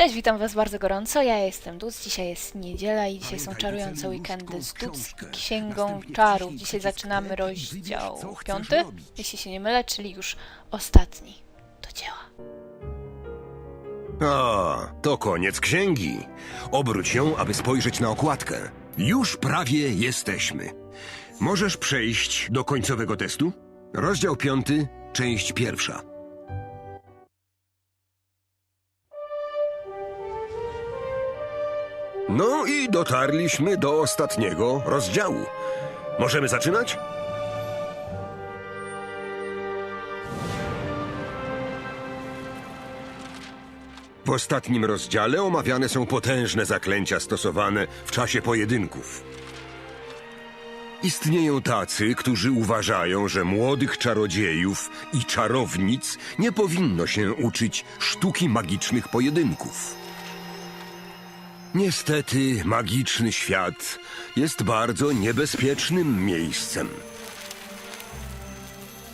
Cześć, witam was bardzo gorąco. Ja jestem Duc. Dzisiaj jest niedziela i dzisiaj są czarujące weekendy z Duc i Księgą Czarów. Dzisiaj zaczynamy rozdział piąty, jeśli się nie mylę, czyli już ostatni. Do dzieła. A, to koniec księgi. Obróć ją, aby spojrzeć na okładkę. Już prawie jesteśmy. Możesz przejść do końcowego testu? Rozdział piąty, część pierwsza. No i dotarliśmy do ostatniego rozdziału. Możemy zaczynać? W ostatnim rozdziale omawiane są potężne zaklęcia stosowane w czasie pojedynków. Istnieją tacy, którzy uważają, że młodych czarodziejów i czarownic nie powinno się uczyć sztuki magicznych pojedynków. Niestety, magiczny świat jest bardzo niebezpiecznym miejscem.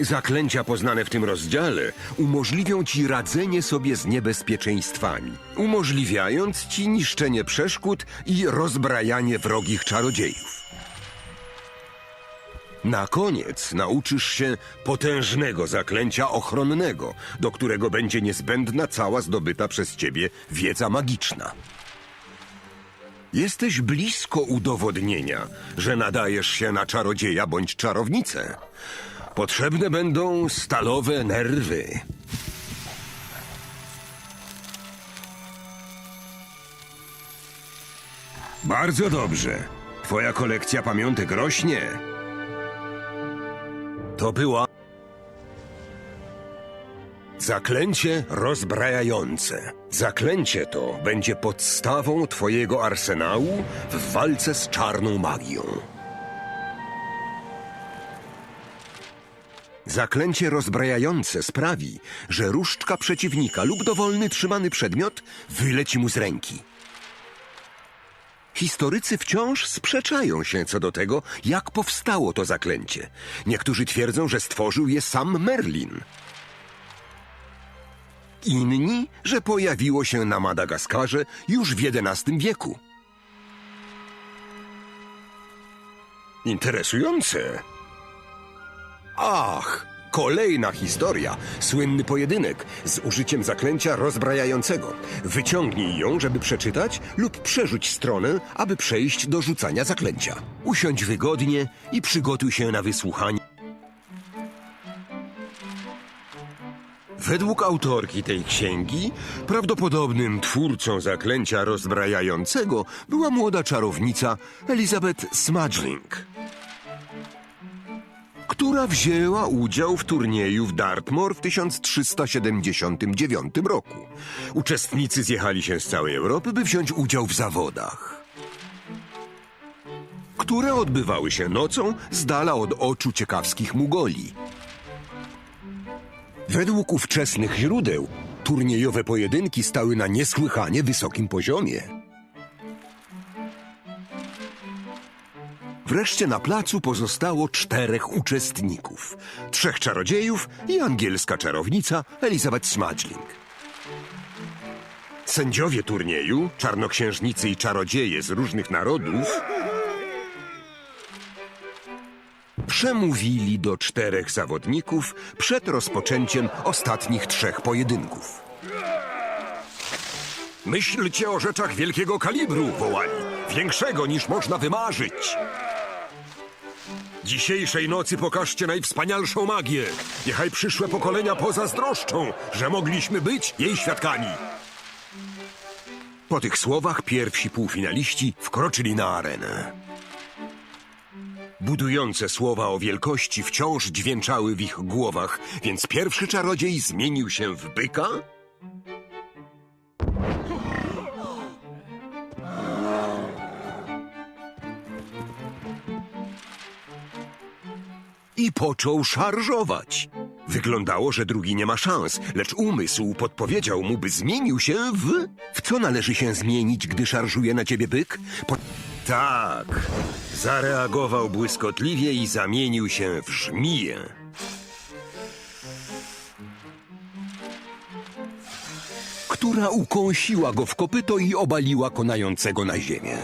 Zaklęcia poznane w tym rozdziale umożliwią ci radzenie sobie z niebezpieczeństwami, umożliwiając ci niszczenie przeszkód i rozbrajanie wrogich czarodziejów. Na koniec nauczysz się potężnego zaklęcia ochronnego, do którego będzie niezbędna cała zdobyta przez ciebie wiedza magiczna. Jesteś blisko udowodnienia, że nadajesz się na czarodzieja bądź czarownicę. Potrzebne będą stalowe nerwy. Bardzo dobrze. Twoja kolekcja pamiątek rośnie. To była. Zaklęcie rozbrajające. Zaklęcie to będzie podstawą Twojego arsenału w walce z czarną magią. Zaklęcie rozbrajające sprawi, że różdżka przeciwnika lub dowolny trzymany przedmiot wyleci mu z ręki. Historycy wciąż sprzeczają się co do tego, jak powstało to zaklęcie. Niektórzy twierdzą, że stworzył je sam Merlin. Inni, że pojawiło się na Madagaskarze już w XI wieku. Interesujące. Ach, kolejna historia. Słynny pojedynek z użyciem zaklęcia rozbrajającego. Wyciągnij ją, żeby przeczytać, lub przerzuć stronę, aby przejść do rzucania zaklęcia. Usiądź wygodnie i przygotuj się na wysłuchanie. Według autorki tej księgi, prawdopodobnym twórcą zaklęcia rozbrajającego była młoda czarownica Elizabeth Smudgling która wzięła udział w turnieju w Dartmoor w 1379 roku. Uczestnicy zjechali się z całej Europy, by wziąć udział w zawodach, które odbywały się nocą z dala od oczu ciekawskich Mugoli. Według ówczesnych źródeł turniejowe pojedynki stały na niesłychanie wysokim poziomie. Wreszcie na placu pozostało czterech uczestników. Trzech czarodziejów i angielska czarownica Elizabeth Smudgling. Sędziowie turnieju, czarnoksiężnicy i czarodzieje z różnych narodów przemówili do czterech zawodników przed rozpoczęciem ostatnich trzech pojedynków. Myślcie o rzeczach wielkiego kalibru, wołali. Większego niż można wymarzyć. Dzisiejszej nocy pokażcie najwspanialszą magię. Niechaj przyszłe pokolenia pozazdroszczą, że mogliśmy być jej świadkami. Po tych słowach pierwsi półfinaliści wkroczyli na arenę. Budujące słowa o wielkości wciąż dźwięczały w ich głowach, więc pierwszy czarodziej zmienił się w byka, i począł szarżować. Wyglądało, że drugi nie ma szans, lecz umysł podpowiedział mu, by zmienił się w... W co należy się zmienić, gdy szarżuje na ciebie byk? Po... Tak, zareagował błyskotliwie i zamienił się w żmiję. która ukąsiła go w kopyto i obaliła konającego na ziemię.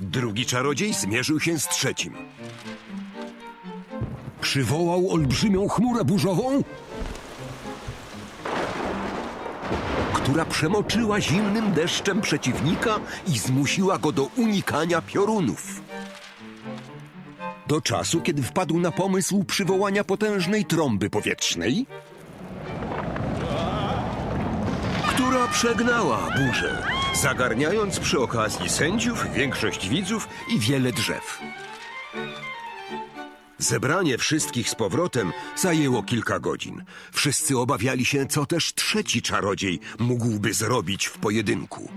Drugi czarodziej zmierzył się z trzecim. Przywołał olbrzymią chmurę burzową, która przemoczyła zimnym deszczem przeciwnika i zmusiła go do unikania piorunów. Do czasu, kiedy wpadł na pomysł przywołania potężnej trąby powietrznej, która przegnała burzę, zagarniając przy okazji sędziów, większość widzów i wiele drzew. Zebranie wszystkich z powrotem zajęło kilka godzin. Wszyscy obawiali się, co też trzeci czarodziej mógłby zrobić w pojedynku.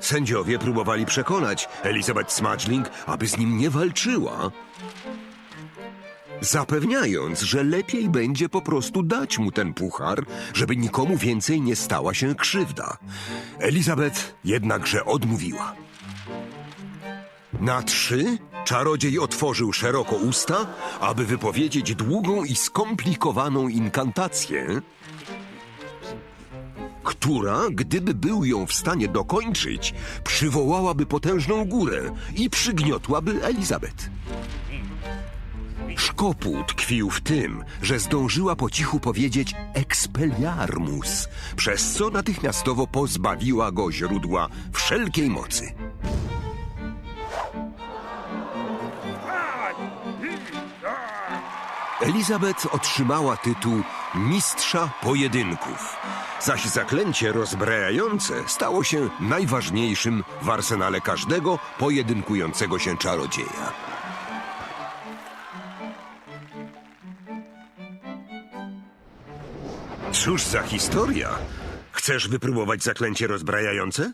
Sędziowie próbowali przekonać Elizabeth Smadgling, aby z nim nie walczyła, zapewniając, że lepiej będzie po prostu dać mu ten puchar, żeby nikomu więcej nie stała się krzywda. Elizabeth jednakże odmówiła. Na trzy czarodziej otworzył szeroko usta, aby wypowiedzieć długą i skomplikowaną inkantację, która, gdyby był ją w stanie dokończyć, przywołałaby potężną górę i przygniotłaby Elizabeth. Szkopu tkwił w tym, że zdążyła po cichu powiedzieć expelliarmus, przez co natychmiastowo pozbawiła go źródła wszelkiej mocy. Elizabeth otrzymała tytuł Mistrza Pojedynków, zaś zaklęcie rozbrajające stało się najważniejszym w arsenale każdego pojedynkującego się czarodzieja. Cóż za historia! Chcesz wypróbować zaklęcie rozbrajające?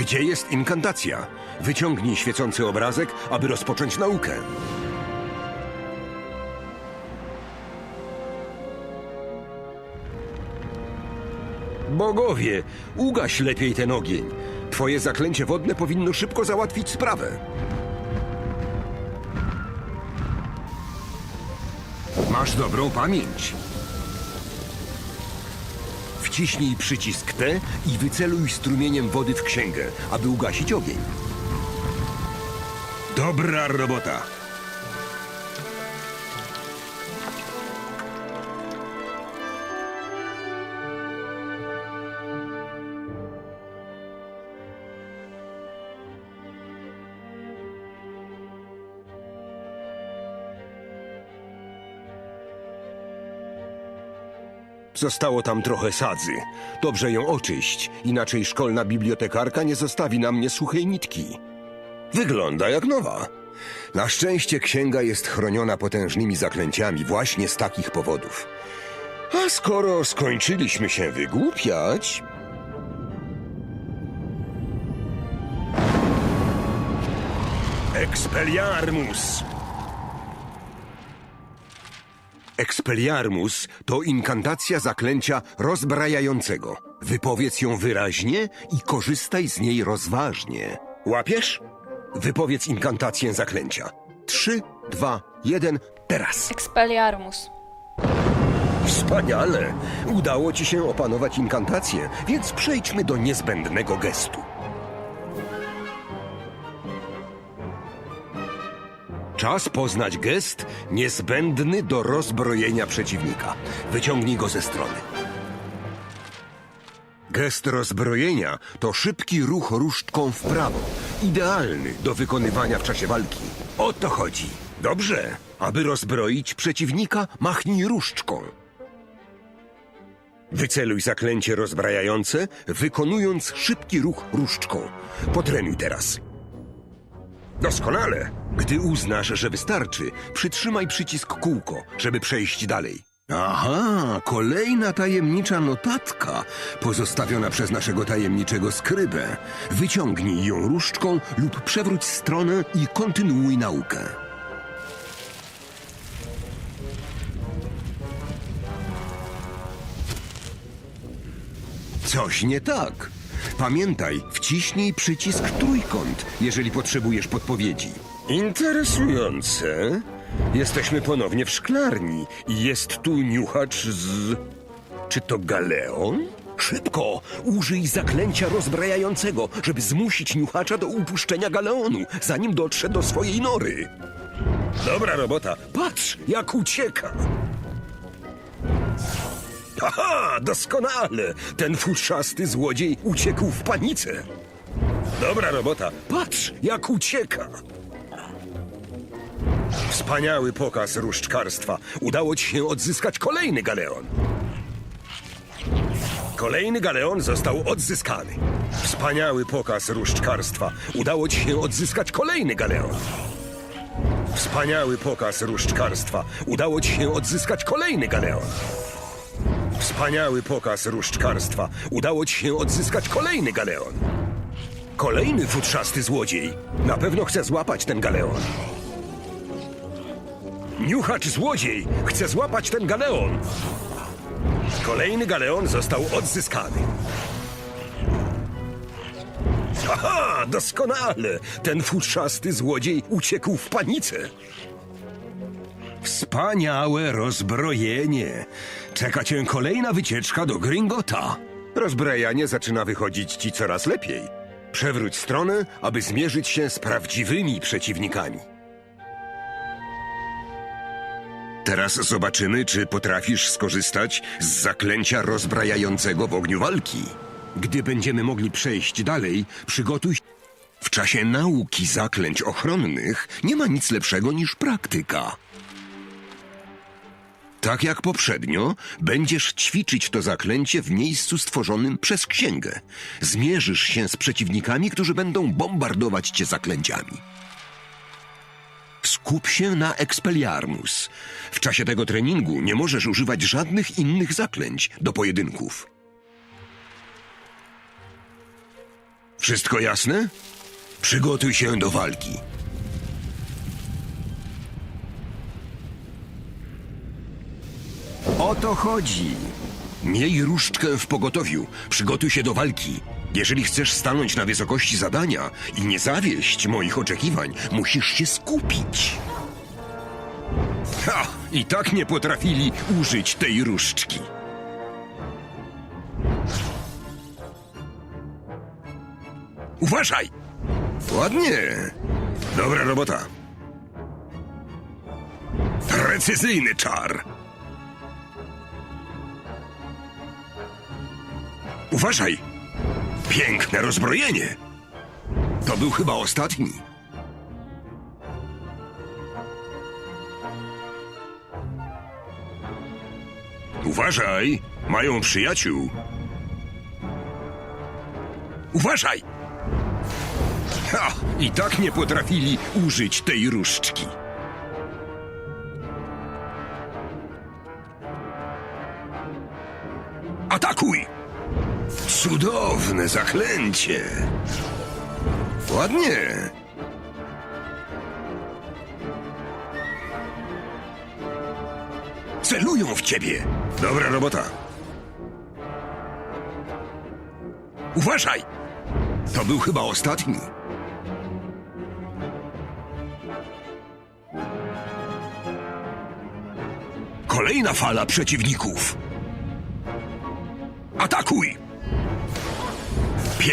Gdzie jest inkantacja? Wyciągnij świecący obrazek, aby rozpocząć naukę. Bogowie, ugaś lepiej ten ogień. Twoje zaklęcie wodne powinno szybko załatwić sprawę. Masz dobrą pamięć. Wciśnij przycisk T i wyceluj strumieniem wody w księgę, aby ugasić ogień. Dobra robota. Zostało tam trochę sadzy. Dobrze ją oczyść, inaczej szkolna bibliotekarka nie zostawi na mnie suchej nitki. Wygląda jak nowa. Na szczęście księga jest chroniona potężnymi zaklęciami właśnie z takich powodów. A skoro skończyliśmy się wygłupiać... Expelliarmus! Expelliarmus to inkantacja zaklęcia rozbrajającego. Wypowiedz ją wyraźnie i korzystaj z niej rozważnie. Łapiesz? Wypowiedz inkantację zaklęcia. Trzy, dwa, jeden, teraz. Expelliarmus. Wspaniale! Udało ci się opanować inkantację, więc przejdźmy do niezbędnego gestu. Czas poznać gest niezbędny do rozbrojenia przeciwnika. Wyciągnij go ze strony. Gest rozbrojenia to szybki ruch różdżką w prawo, idealny do wykonywania w czasie walki. O to chodzi. Dobrze. Aby rozbroić przeciwnika, machnij różdżką. Wyceluj zaklęcie rozbrajające, wykonując szybki ruch różdżką. Potrenuj teraz. Doskonale! Gdy uznasz, że wystarczy, przytrzymaj przycisk kółko, żeby przejść dalej. Aha, kolejna tajemnicza notatka, pozostawiona przez naszego tajemniczego skrybę. Wyciągnij ją różdżką lub przewróć stronę i kontynuuj naukę. Coś nie tak. Pamiętaj, wciśnij przycisk trójkąt, jeżeli potrzebujesz podpowiedzi. Interesujące. Jesteśmy ponownie w szklarni i jest tu niuchacz z... Czy to galeon? Szybko! Użyj zaklęcia rozbrajającego, żeby zmusić niuchacza do upuszczenia galeonu, zanim dotrze do swojej nory. Dobra robota. Patrz, jak ucieka. Aha, doskonale! Ten futrzasty złodziej uciekł w panice. Dobra robota. Patrz, jak ucieka. Wspaniały pokaz różdżkarstwa. Udało ci się odzyskać kolejny galeon. Kolejny galeon został odzyskany. Wspaniały pokaz różdżkarstwa. Udało ci się odzyskać kolejny galeon. Wspaniały pokaz różdżkarstwa. Udało ci się odzyskać kolejny galeon. Wspaniały pokaz różdżkarstwa. Udało ci się odzyskać kolejny galeon. Kolejny futrzasty złodziej. Na pewno chce złapać ten galeon. Niuchacz złodziej chce złapać ten galeon. Kolejny galeon został odzyskany. Aha, doskonale! Ten futrzasty złodziej uciekł w panice. Wspaniałe rozbrojenie. Czeka cię kolejna wycieczka do Gringota. Rozbrajanie zaczyna wychodzić ci coraz lepiej. Przewróć stronę, aby zmierzyć się z prawdziwymi przeciwnikami. Teraz zobaczymy, czy potrafisz skorzystać z zaklęcia rozbrajającego w ogniu walki. Gdy będziemy mogli przejść dalej, przygotuj się. W czasie nauki zaklęć ochronnych nie ma nic lepszego niż praktyka. Tak jak poprzednio, będziesz ćwiczyć to zaklęcie w miejscu stworzonym przez księgę. Zmierzysz się z przeciwnikami, którzy będą bombardować cię zaklęciami. Skup się na Expelliarmus. W czasie tego treningu nie możesz używać żadnych innych zaklęć do pojedynków. Wszystko jasne? Przygotuj się do walki. O to chodzi. Miej różdżkę w pogotowiu. Przygotuj się do walki. Jeżeli chcesz stanąć na wysokości zadania i nie zawieść moich oczekiwań, musisz się skupić. Ha! I tak nie potrafili użyć tej różdżki. Uważaj! Ładnie. Dobra robota. Precyzyjny czar. Uważaj! Piękne rozbrojenie! To był chyba ostatni. Uważaj! Mają przyjaciół. Uważaj! Ha! I tak nie potrafili użyć tej różdżki. Cudowne zaklęcie! Ładnie! Celują w ciebie! Dobra robota. Uważaj! To był chyba ostatni. Kolejna fala przeciwników. Atakuj!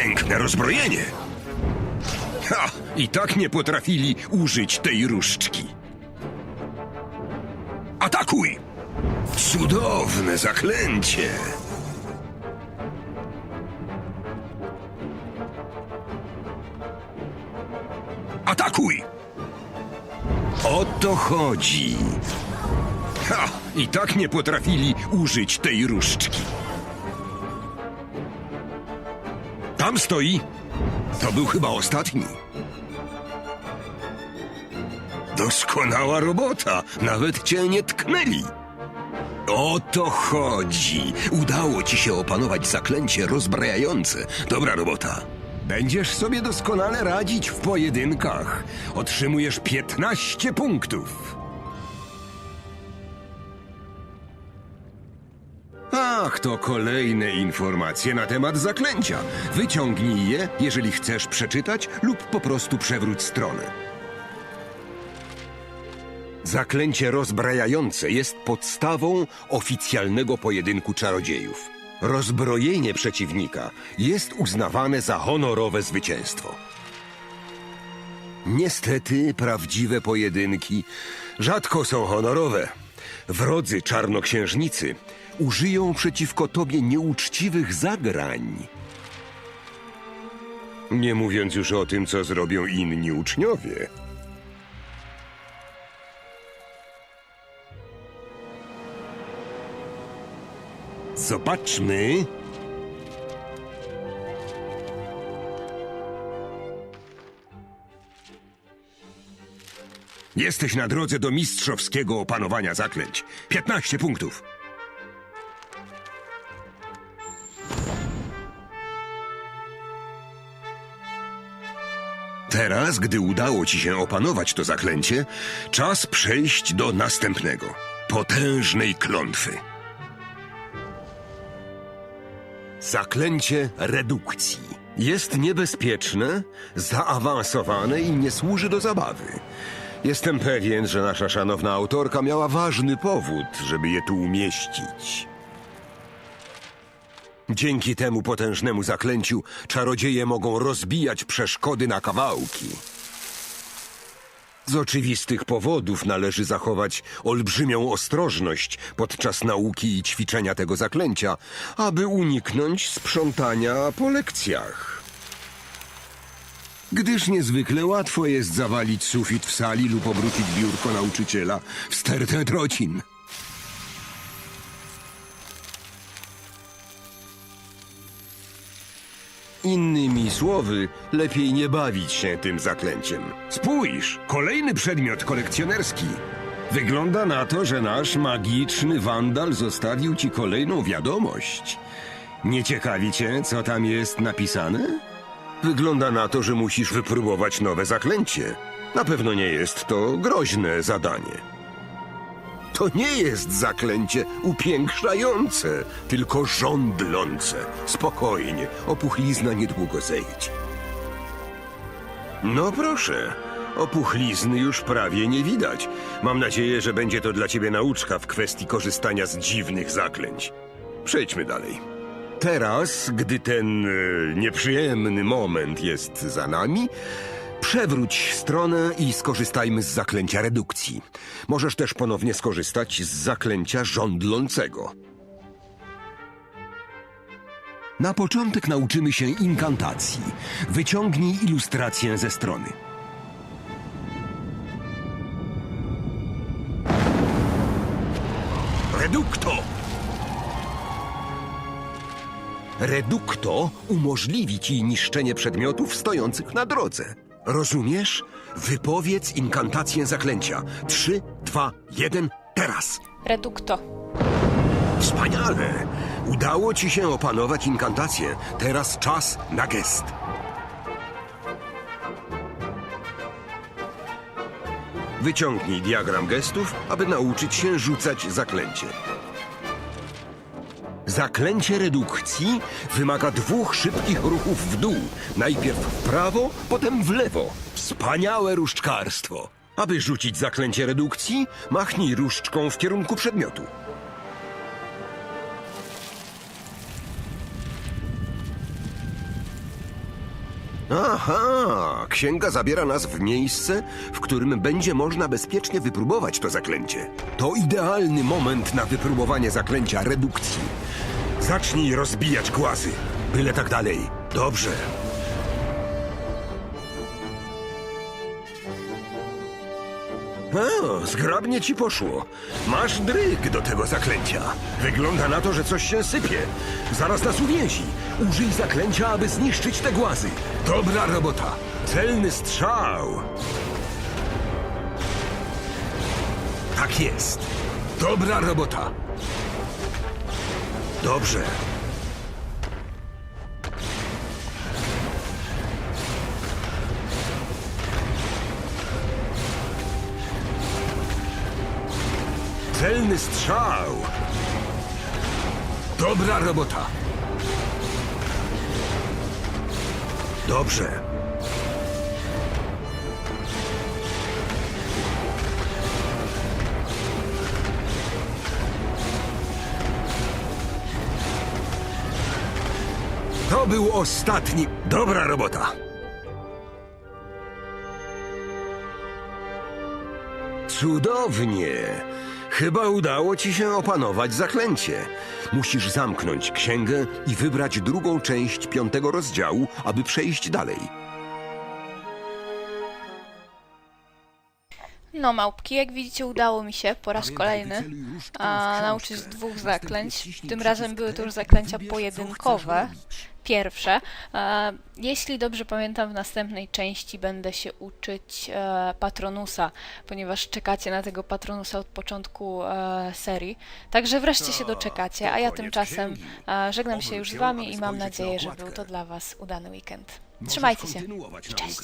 Piękne rozbrojenie! Ha! I tak nie potrafili użyć tej różdżki. Atakuj! Cudowne zaklęcie! Atakuj! O to chodzi. Ha! I tak nie potrafili użyć tej różdżki. Tam stoi. To był chyba ostatni. Doskonała robota. Nawet cię nie tknęli. O to chodzi. Udało ci się opanować zaklęcie rozbrajające. Dobra robota. Będziesz sobie doskonale radzić w pojedynkach. Otrzymujesz 15 punktów. Ach, to kolejne informacje na temat zaklęcia. Wyciągnij je, jeżeli chcesz przeczytać, lub po prostu przewróć stronę. Zaklęcie rozbrajające jest podstawą oficjalnego pojedynku czarodziejów. Rozbrojenie przeciwnika jest uznawane za honorowe zwycięstwo. Niestety, prawdziwe pojedynki rzadko są honorowe. Wrodzy czarnoksiężnicy użyją przeciwko tobie nieuczciwych zagrań. Nie mówiąc już o tym, co zrobią inni uczniowie. Zobaczmy. Jesteś na drodze do mistrzowskiego opanowania zaklęć. 15 punktów. Teraz, gdy udało ci się opanować to zaklęcie, czas przejść do następnego potężnej klątwy. Zaklęcie redukcji. Jest niebezpieczne, zaawansowane i nie służy do zabawy. Jestem pewien, że nasza szanowna autorka miała ważny powód, żeby je tu umieścić. Dzięki temu potężnemu zaklęciu czarodzieje mogą rozbijać przeszkody na kawałki. Z oczywistych powodów należy zachować olbrzymią ostrożność podczas nauki i ćwiczenia tego zaklęcia, aby uniknąć sprzątania po lekcjach. Gdyż niezwykle łatwo jest zawalić sufit w sali lub obrócić biurko nauczyciela w stertę trocin. Innymi słowy, lepiej nie bawić się tym zaklęciem. Spójrz, kolejny przedmiot kolekcjonerski. Wygląda na to, że nasz magiczny wandal zostawił ci kolejną wiadomość. Nie ciekawi cię, co tam jest napisane? Wygląda na to, że musisz wypróbować nowe zaklęcie. Na pewno nie jest to groźne zadanie. To nie jest zaklęcie upiększające, tylko żądlące. Spokojnie, opuchlizna niedługo zejdzie. No proszę, opuchlizny już prawie nie widać. Mam nadzieję, że będzie to dla ciebie nauczka w kwestii korzystania z dziwnych zaklęć. Przejdźmy dalej. Teraz, gdy ten e, nieprzyjemny moment jest za nami, przewróć stronę i skorzystajmy z zaklęcia redukcji. Możesz też ponownie skorzystać z zaklęcia żądlącego. Na początek nauczymy się inkantacji. Wyciągnij ilustrację ze strony. Redukto! Redukto umożliwi ci niszczenie przedmiotów stojących na drodze. Rozumiesz? Wypowiedz inkantację zaklęcia. Trzy, dwa, jeden, teraz! Redukto. Wspaniale! Udało ci się opanować inkantację. Teraz czas na gest. Wyciągnij diagram gestów, aby nauczyć się rzucać zaklęcie. Zaklęcie redukcji wymaga dwóch szybkich ruchów w dół. Najpierw w prawo, potem w lewo. Wspaniałe różdżkarstwo. Aby rzucić zaklęcie redukcji, machnij różdżką w kierunku przedmiotu. Aha, księga zabiera nas w miejsce, w którym będzie można bezpiecznie wypróbować to zaklęcie. To idealny moment na wypróbowanie zaklęcia redukcji. Zacznij rozbijać głazy. Byle tak dalej. Dobrze. O, zgrabnie ci poszło. Masz dryg do tego zaklęcia. Wygląda na to, że coś się sypie. Zaraz nas uwięzi. Użyj zaklęcia, aby zniszczyć te głazy. Dobra robota. Celny strzał. Tak jest. Dobra robota. Dobrze. Celny strzał. Dobra robota. Dobrze. To był ostatni. Dobra robota. Cudownie. Chyba udało ci się opanować zaklęcie. Musisz zamknąć księgę i wybrać drugą część piątego rozdziału, aby przejść dalej. No małpki, jak widzicie udało mi się po raz kolejny a, nauczyć dwóch zaklęć. Tym razem były to już zaklęcia pojedynkowe, pierwsze. E, jeśli dobrze pamiętam, w następnej części będę się uczyć e, Patronusa, ponieważ czekacie na tego Patronusa od początku e, serii. Także wreszcie się doczekacie, a ja tymczasem e, żegnam się już z Wami i mam nadzieję, że był to dla Was udany weekend. Trzymajcie się cześć!